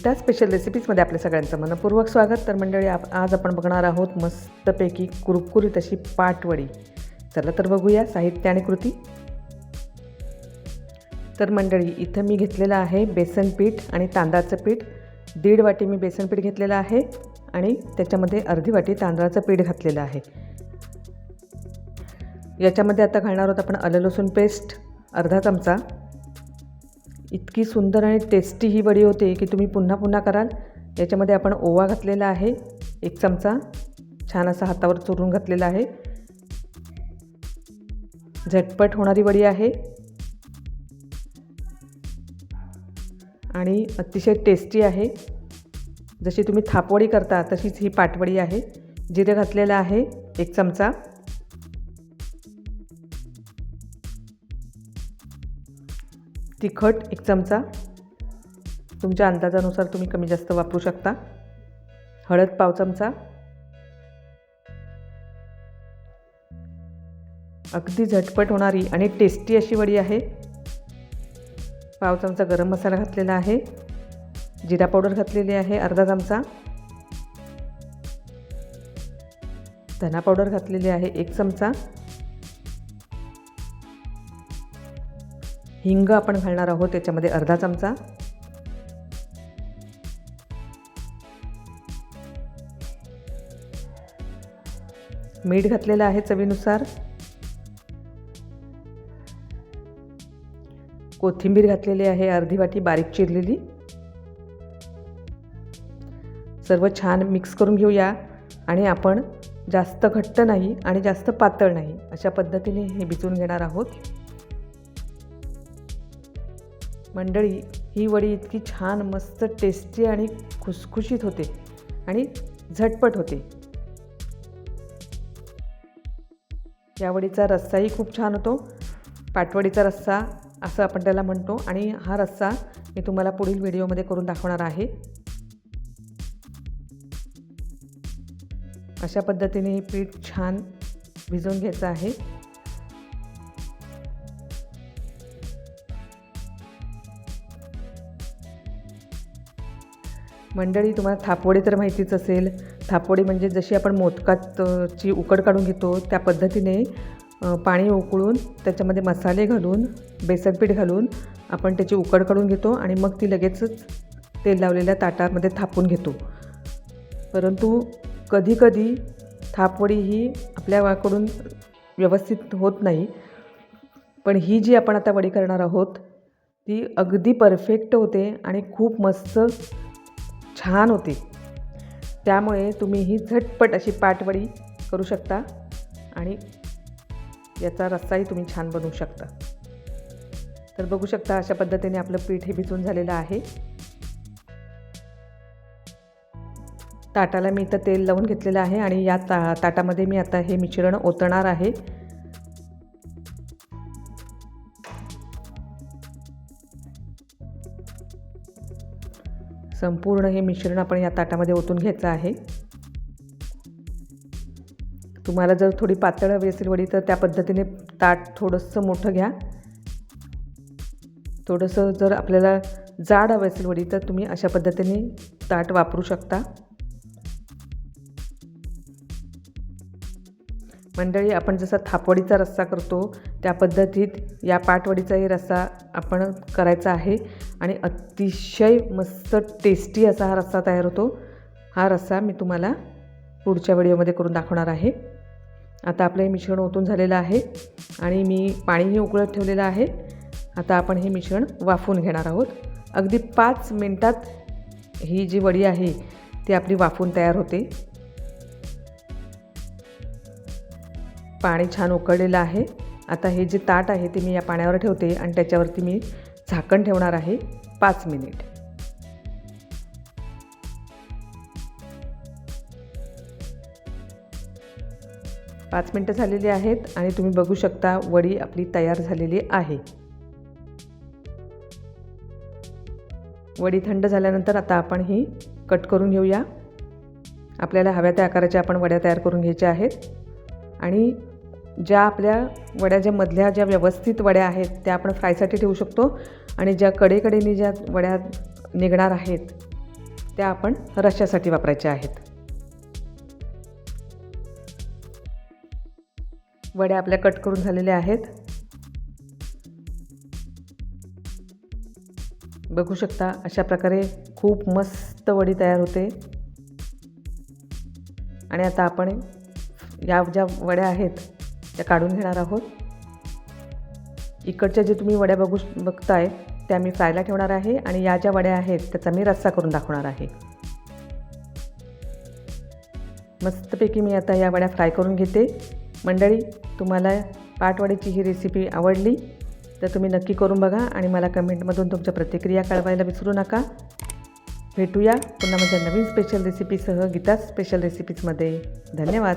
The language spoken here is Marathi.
गीता स्पेशल रेसिपीजमध्ये आपल्या सगळ्यांचं मनपूर्वक स्वागत. तर मंडळी आप आज आपण बघणार आहोत मस्तपैकी कुरकुरीत अशी पाटवडी. चला तर बघूया साहित्य आणि कृती. तर मंडळी इथं मी घेतलेलं आहे बेसन पीठ आणि तांदळाचं पीठ. दीड वाटी मी बेसन पीठ घेतलेलं आहे आणि त्याच्यामध्ये अर्धी वाटी तांदळाचं पीठ घातलेलं आहे. याच्यामध्ये आता घालणार आहोत आपण आलं लसूण पेस्ट अर्धा चमचा. इतकी सुंदर आणि टेस्टी ही वडी होते की तुम्ही पुन्हा पुन्हा कराल. याच्यामध्ये आपण ओवा घातलेला आहे. एक चमचा. छान असा हातावर चुरून घातलेला आहे. झटपट होणारी वडी आहे. आणि अतिशय टेस्टी आहे. जशी तुम्ही थापवडी करता तशीच ही पाटवडी आहे. जिरे घातलेलं आहे. एक चमचा. तिखट एक चमचा. तुमच्या अंदाजानुसार तुम्ही कमी जास्त वापरू शकता. हळद पाव चमचा. अगदी झटपट होणारी आणि टेस्टी अशी वडी आहे. पाव चमचा गरम मसाला घातलेला आहे. जिरा पावडर घातलेली आहे अर्धा चमचा. धना पावडर घातलेली आहे एक चमचा. हिंग आपण घालणार आहोत त्याच्यामध्ये अर्धा चमचा. मीठ घातलेलं आहे चवीनुसार. कोथिंबीर घातलेली आहे अर्धी वाटी बारीक चिरलेली. सर्व छान मिक्स करून घेऊया आणि आपण जास्त घट्ट नाही आणि जास्त पातळ नाही अशा पद्धतीने हे भिजून घेणार आहोत. मंडळी ही वडी इतकी छान मस्त टेस्टी आणि खुसखुशीत होते आणि झटपट होते. या वडीचा रस्साही खूप छान होतो. पाटवडीचा रस्सा असं आपण त्याला म्हणतो आणि हा रस्सा मी तुम्हाला पुढील व्हिडिओमध्ये करून दाखवणार आहे. अशा पद्धतीने हे पीठ छान भिजवून घ्यायचं आहे. मंडळी तुम्हाला थापवडी तर माहितीच असेल. थापवडी म्हणजे जशी आपण मोदकात ची उकड काढून घेतो त्या पद्धतीने पाणी उकळून त्याच्यामध्ये मसाले घालून बेसन पीठ घालून आपण त्याची उकड काढून घेतो आणि मग ती लगेचच तेल लावलेल्या ताटामध्ये थापून घेतो. परंतु कधीकधी थापवडी ही आपल्याकडून व्यवस्थित होत नाही. पण ही जी आपण आता वडी करणार आहोत ती अगदी परफेक्ट होते आणि खूप मस्त छान होते. त्यामुळे तुम्ही ही झटपट अशी पाटवडी करू शकता आणि याचा रस्साही तुम्ही छान बनवू शकता. तर बघू शकता अशा पद्धतीने आपलं पीठ हे भिजून झालेलं आहे. ताटाला मी इथं तेल लावून घेतलेलं आहे आणि या ता ताटामध्ये मी आता हे मिश्रण ओतणार आहे. संपूर्ण हे मिश्रण आपण या ताटामध्ये ओतून घ्यायचं आहे. तुम्हाला जर थोडी पातळ हवी असेल वडी तर त्या पद्धतीने ताट थोडंसं मोठं घ्या. थोडंसं जर आपल्याला जाड हवी असेल वडी तर तुम्ही अशा पद्धतीने ताट वापरू शकता. मंडळी आपण जसा थापवडीचा रस्सा करतो त्या पद्धतीत या पाटवडीचाही रस्सा आपण करायचा आहे. आणि अतिशय मस्त टेस्टी असा हा रस्सा तयार होतो. हा रस्सा मी तुम्हाला पुढच्या व्हिडिओमध्ये करून दाखवणार आहे. आता आपलं हे मिश्रण ओतून झालेलं आहे आणि मी पाणीही उकळत ठेवलेलं आहे. आता आपण हे मिश्रण वाफवून घेणार आहोत. अगदी पाच मिनटात ही जी वडी आहे ती आपली वाफून तयार होते. पाणी छान उकळलेलं आहे. आता हे जे ताट आहे ते मी या पाण्यावर ठेवते आणि त्याच्यावरती मी झाकण ठेवणार आहे पाच मिनिट. पाच मिनटं झालेली आहेत आणि तुम्ही बघू शकता वडी आपली तयार झालेली आहे. वडी थंड झाल्यानंतर आता आपण ही कट करून घेऊया. आपल्याला हव्या त्या आकाराच्या आपण वड्या तयार करून घ्यायच्या आहेत. आणि ज्या आपल्या वड्या ज्या मधल्या ज्या व्यवस्थित वड्या आहेत त्या आपण फ्रायसाठी ठेवू शकतो. आणि ज्या कडेकडेने ज्या वड्या निघणार आहेत त्या आपण रश्श्यासाठी वापरायच्या आहेत. वड्या आपल्या कट करून झालेल्या आहेत. बघू शकता अशा प्रकारे खूप मस्त वडी तयार होते. आणि आता आपण या ज्या वड्या आहेत त्या काढून घेणार आहोत. इकडच्या जे तुम्ही वड्या बघू बघताय त्या मी फ्रायला ठेवणार आहे आणि या ज्या वड्या आहेत त्याचा मी रस्सा करून दाखवणार आहे. मस्तपैकी मी आता या वड्या फ्राय करून घेते. मंडळी तुम्हाला पाटवडीची ही रेसिपी आवडली तर तुम्ही नक्की करून बघा आणि मला कमेंटमधून तुमच्या प्रतिक्रिया कळवायला विसरू नका. भेटूया पुन्हा माझ्या नवीन स्पेशल रेसिपीसह गीता स्पेशल रेसिपीजमध्ये धन्यवाद.